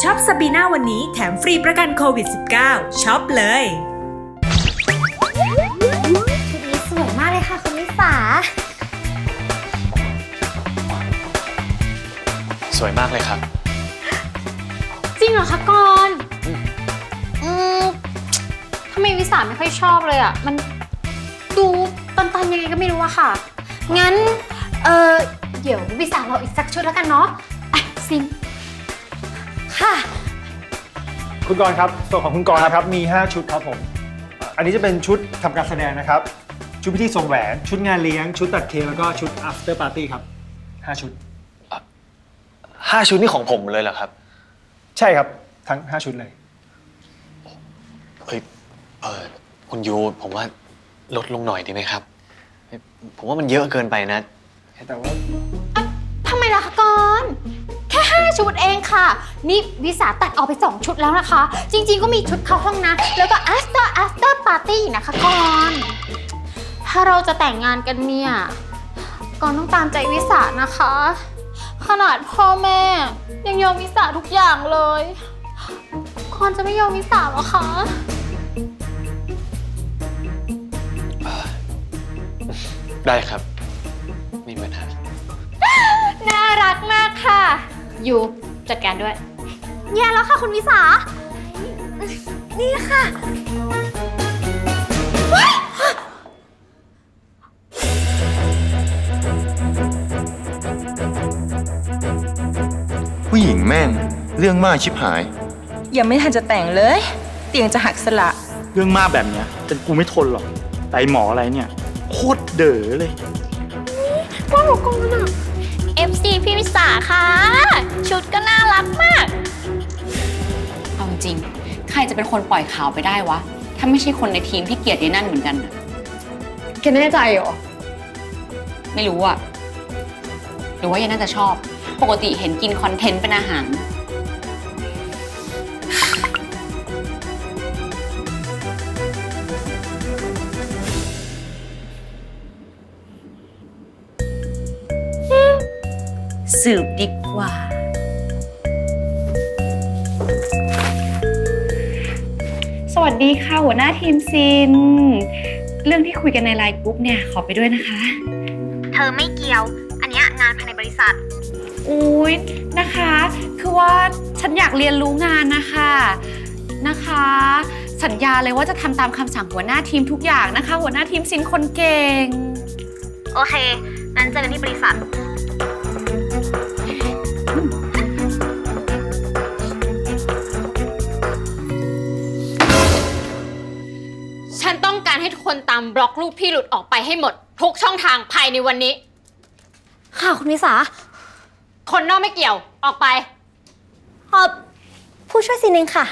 ช็อปสบีน่าวันนี้แถมฟรีประกันโควิด -19 ช็อปเลยชุดนี้สวยมากเลยค่ะคุณลิสาสวยมากเลยครับ จริงเหรอคะกรณ์อืมทำไมวิสาไม่ค่อยชอบเลยอะ มันดูตันๆยังไงก็ไม่รู้อะค่ะ งั้น เออ เดี๋ยววิสาเราอีกสักชุดแล้วกันเนาะอะซินค่ะ คุณกรณ์ครับส่วนของคุณกรณ์นะครับมี 5 ชุดครับผมอันนี้จะเป็นชุดทำการแสดงนะครับ ชุดพิธีทรงแหวน ชุดงานเลี้ยง ชุดตัดเค้กแล้วก็ชุด after party ครับ 5 ชุด ห้าชุดนี่ของผมเลยเหรอครับ ใช่ครับ ทั้ง 5 ชุดเลย เฮ้ยเออคุณยูผมว่าลดลงหน่อยดีไหมครับ ผมว่ามันเยอะเกินไปนะ แต่ว่าทำไมล่ะคะกรณ์แค่5ชุดเองค่ะ นี่วิสาตัดออกไป2ชุดแล้วนะคะ จริงๆก็มีชุดเข้าห้องนะ แล้วก็ after after party อีกนะคะกรณ์ถ้าเราจะแต่งงานกันเนี่ยกรณ์ต้องตามใจวิสานะคะ ขนาดพ่อแม่ ยังยอมวิสาทุกอย่างเลยกรณ์จะไม่ยอมวิสาเหรอคะได้ครับ ไม่มีปัญหา น่ารักมากค่ะ อยู่จัดการด้วย แย่แล้วค่ะคุณวิสา นี่ค่ะผู้หญิงแม่ง เรื่องมากชิบหาย ยังไม่ทันจะแต่งเลย เตียงจะหักสละ เรื่องมากแบบเนี้ยจนกูไม่ทนหรอกแต่ไอ้หมออะไรเนี่ย โคตรเด๋อเลย FC พี่วิสาค่ะ ชุดก็น่ารักมาก เอาจริง ใครจะเป็นคนปล่อยข่าวไปได้วะ ถ้าไม่ใช่คนในทีมที่เกลียดยายนั่นเหมือนกันน่ะแกแน่ใจเหรอ ไม่รู้อะหรือว่ายายนั่นจะชอบ ปกติเห็นกินคอนเทนต์เป็นอาหาร สืบดีกว่า สวัสดีค่ะหัวหน้าทีมซิน เรื่องที่คุยกันในไลน์กรุ๊ปเนี่ยขอไปด้วยนะคะ เธอไม่เกี่ยว อันเนี้ยงานภายในบริษัท อุ้ยนะคะ คือว่าฉันอยากเรียนรู้งานนะคะนะคะ สัญญาเลยว่าจะทำตามคำสั่งหัวหน้าทีมทุกอย่างนะคะ หัวหน้าทีมซินคนเก่ง โอเค งั้นเจอกันที่บริษัท คนตามบล็อกรูปพี่หลุดออกไปให้หมด ทุกช่องทางภายในวันนี้ ค่ะคุณวิสาคนนอกไม่เกี่ยวออกไป เออผู้ช่วยซินเองค่ะ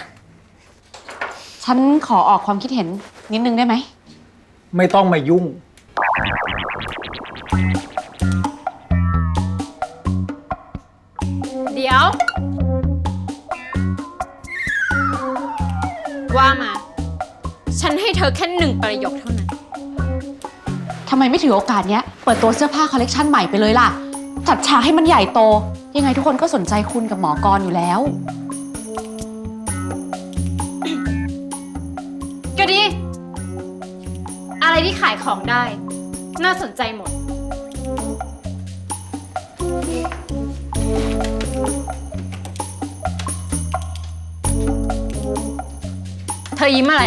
ฉันขอออกความคิดเห็นนิดนึงได้ไหม ไม่ต้องมายุ่ง เดี๋ยว ว่ามา ฉันให้เธอแค่หนึ่งประโยคเท่านั้น ทำไมไม่ถือโอกาสเนี้ย เปิดตัวเสื้อผ้าคอลเลกชันใหม่ไปเลยล่ะ จัดฉากให้มันใหญ่โต ยังไงทุกคนก็สนใจคุณกับหมอกรอยู่แล้ว ก็ดี อะไรที่ขายของได้ น่าสนใจหมด เธอยิ้มอะไร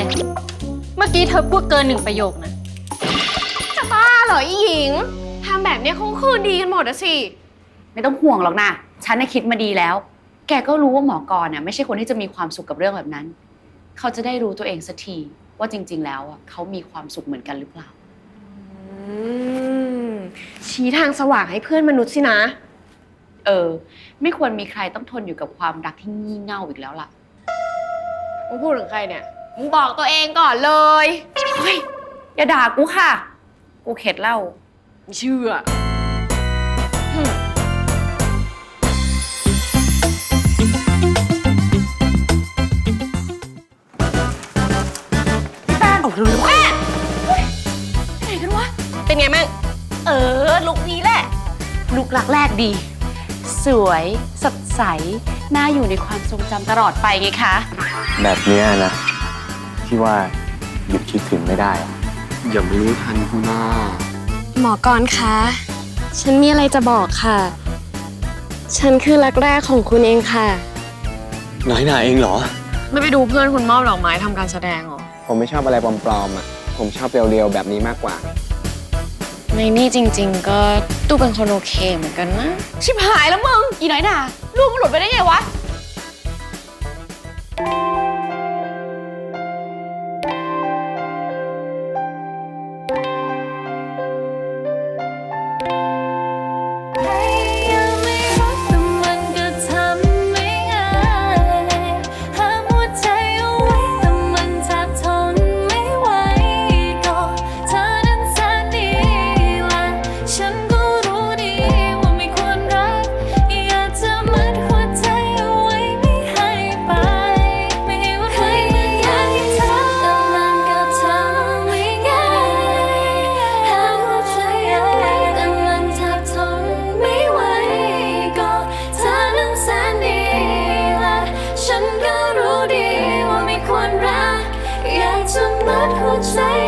เมื่อกี้เธอพูดเกินหนึ่งประโยคนะ จะบ้าเหรออีหญิงทำแบบเนี้ยคงคืนดีกันหมดอะสิ ไม่ต้องห่วงหรอกนะฉันน่ะคิดมาดีแล้ว แกก็รู้ว่าหมอกรน่ะไม่ใช่คนที่จะมีความสุขกับเรื่องแบบนั้น เขาจะได้รู้ตัวเองสักทีว่าจริง ๆ แล้วอะเขามีความสุขเหมือนกันหรือเปล่าอืมชี้ทางสว่างให้เพื่อนมนุษย์สินะ เออ ไม่ควรมีใครต้องทนอยู่กับความรักที่งี่เง่าอีกแล้วล่ะ มึงพูดถึงใครเนี่ย มึงบอกตัวเองก่อนเลยเฮ้ยอย่าด่ากูค่ะ กูเข็ดเล่าเชื่อเป็นไงมั่งเออ ลุกนี้แหละ ลูกรักแรกดี สวยสดใส น่าอยู่ในความทรงจำตลอดไปไงคะ แบบเนี้ยนะ ที่ว่าหยุดคิดถึงไม่ได้อะอย่าไม่รู้ทันคุณหน้าหมอกรณ์คะ ฉันมีอะไรจะบอกค่ะ ฉันคือรักแรกของคุณเองค่ะ น้อยหนาเองเหรอ ไม่ไปดูเพื่อนคุณมอบดอกไม้ทำการแสดงหรอ ผมไม่ชอบอะไรปลอมๆอะ ผมชอบเรียวๆแบบนี้มากกว่า ในนี่จริง ๆ ก็ตู้เป็นคนโอเคเหมือนกันนะ ชิบหายแล้วมึง อีน้อยหน่าลูกมันหลุดไปได้ไงวะ ฉันก็